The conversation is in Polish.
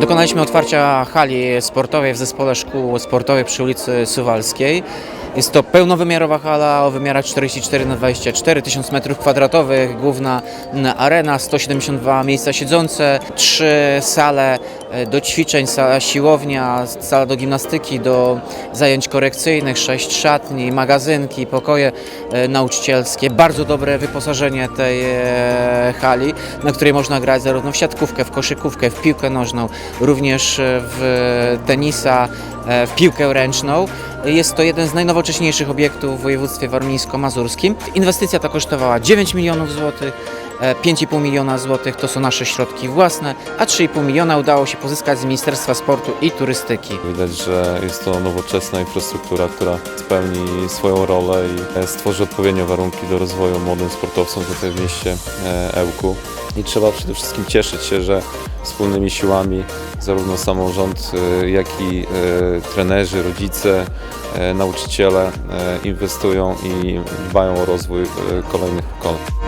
Dokonaliśmy otwarcia hali sportowej w zespole szkół sportowych przy ulicy Suwalskiej. Jest to pełnowymiarowa hala o wymiarach 44 na 24 1000 m2, główna arena, 172 miejsca siedzące, trzy sale e, do ćwiczeń, sala siłownia, sala do gimnastyki, do zajęć korekcyjnych, sześć szatni, magazynki, pokoje e, nauczycielskie. Bardzo dobre wyposażenie tej e, hali, na której można grać zarówno w siatkówkę, w koszykówkę, w piłkę nożną, również w tenisa, w piłkę ręczną. Jest to jeden z najnowocześniejszych obiektów w województwie warmińsko-mazurskim. Inwestycja ta kosztowała 9 milionów złotych. e, 5,5 miliona złotych to są nasze środki własne, a 3,5 miliona udało się pozyskać z Ministerstwa Sportu i Turystyki. Widać, że jest to nowoczesna infrastruktura, która spełni swoją rolę i e, stworzy odpowiednie warunki do rozwoju młodym sportowcom tutaj w mieście e, Ełku. I trzeba przede wszystkim cieszyć się, że wspólnymi siłami zarówno samorząd, e, jak i e, trenerzy, rodzice, e, nauczyciele inwestują i dbają o rozwój kolejnych pokoleń.